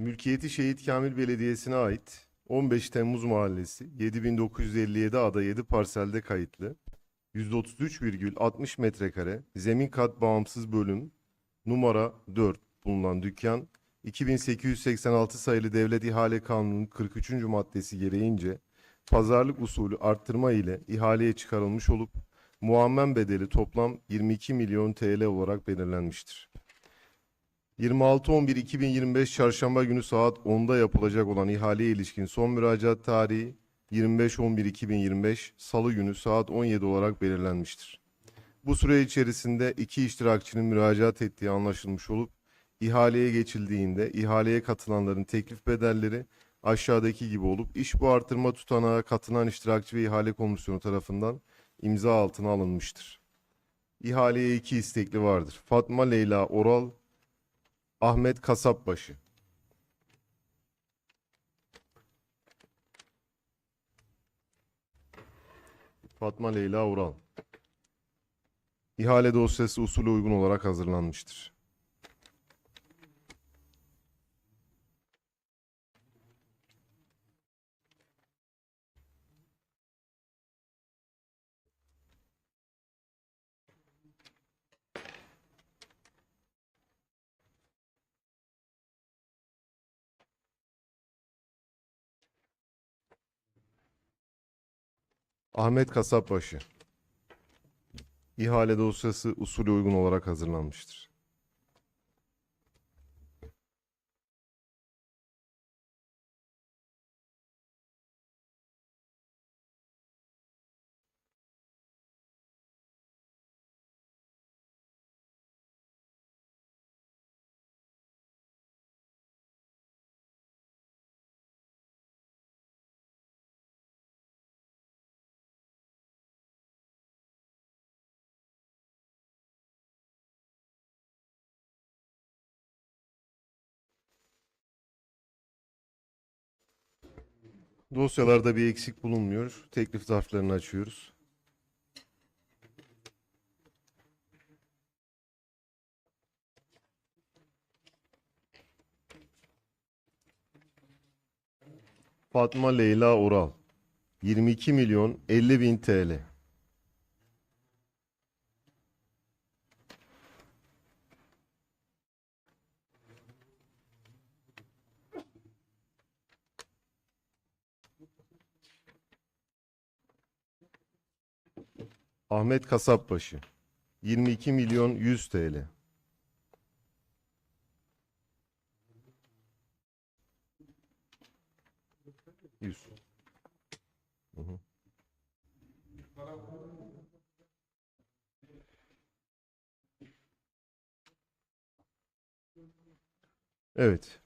Mülkiyeti Şehit Kamil Belediyesi'ne ait 15 Temmuz Mahallesi 7957 ada 7 parselde kayıtlı 133,60 metrekare zemin kat bağımsız bölüm numara 4 bulunan dükkan 2886 sayılı Devlet İhale Kanunu'nun 43. maddesi gereğince pazarlık usulü arttırma ile ihaleye çıkarılmış olup muammen bedeli toplam 22 milyon TL olarak belirlenmiştir. 26.11.2025 Çarşamba günü saat 10'da yapılacak olan ihaleye ilişkin son müracaat tarihi 25.11.2025 Salı günü saat 17 olarak belirlenmiştir. Bu süre içerisinde iki iştirakçının müracaat ettiği anlaşılmış olup ihaleye geçildiğinde ihaleye katılanların teklif bedelleri aşağıdaki gibi olup iş bu artırma tutanağı katılan iştirakçı ve ihale komisyonu tarafından imza altına alınmıştır. İhaleye iki istekli vardır. Fatma Leyla Oral, Ahmet Kasapbaşı. Fatma Leyla Oral. İhale dosyası usulü uygun olarak hazırlanmıştır. Ahmet Kasapbaşı. İhale dosyası usulü uygun olarak hazırlanmıştır. Dosyalarda bir eksik bulunmuyor. Teklif zarflarını açıyoruz. Fatma Leyla Oral 22 milyon 50 bin TL. Ahmet Kasapbaşı 22 milyon 100 TL. Evet.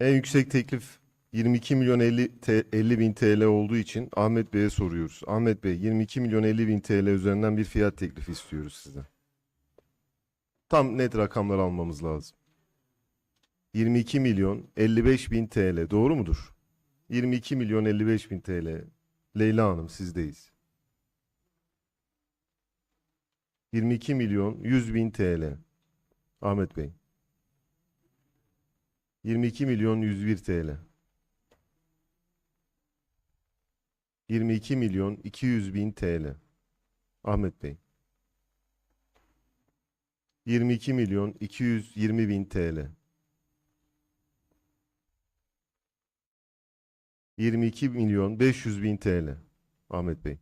En yüksek teklif 22 milyon 50, T- 50 bin TL olduğu için Ahmet Bey'e soruyoruz. Ahmet Bey 22 milyon 50 bin TL üzerinden bir fiyat teklifi istiyoruz sizden. Tam net rakamlar almamız lazım. 22 milyon 55 bin TL doğru mudur? 22 milyon 55 bin TL. Leyla Hanım sizdeyiz. 22 milyon 100 bin TL. Ahmet Bey. 22 milyon 101 TL. 22 milyon 200 bin TL. Ahmet Bey. 22 milyon 220 bin TL. 22 milyon 500 bin TL. Ahmet Bey.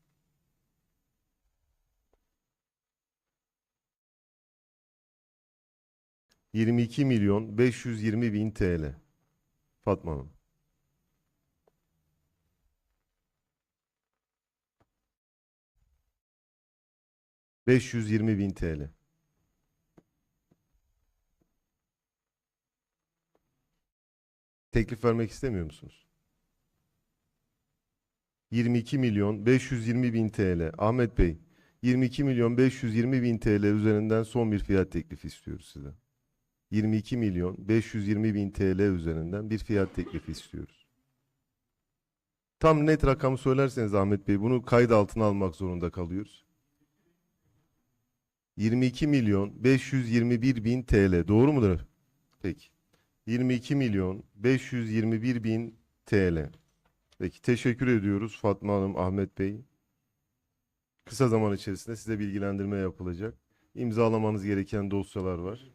Yirmi iki milyon beş yüz yirmi bin TL. Fatma Hanım. 520 bin TL. Teklif vermek istemiyor musunuz? 22 milyon 520 bin TL. Ahmet Bey, 22 milyon 520 bin TL üzerinden son bir fiyat teklifi istiyoruz size. 22 milyon 520 bin TL üzerinden bir fiyat teklifi istiyoruz. Tam net rakamı söylerseniz Ahmet Bey bunu kayıt altına almak zorunda kalıyoruz. 22 milyon 521 bin TL doğru mudur Peki. 22 milyon 521 bin TL. Peki teşekkür ediyoruz Fatma Hanım, Ahmet Bey. Kısa zaman içerisinde size bilgilendirme yapılacak. İmzalamanız gereken dosyalar var.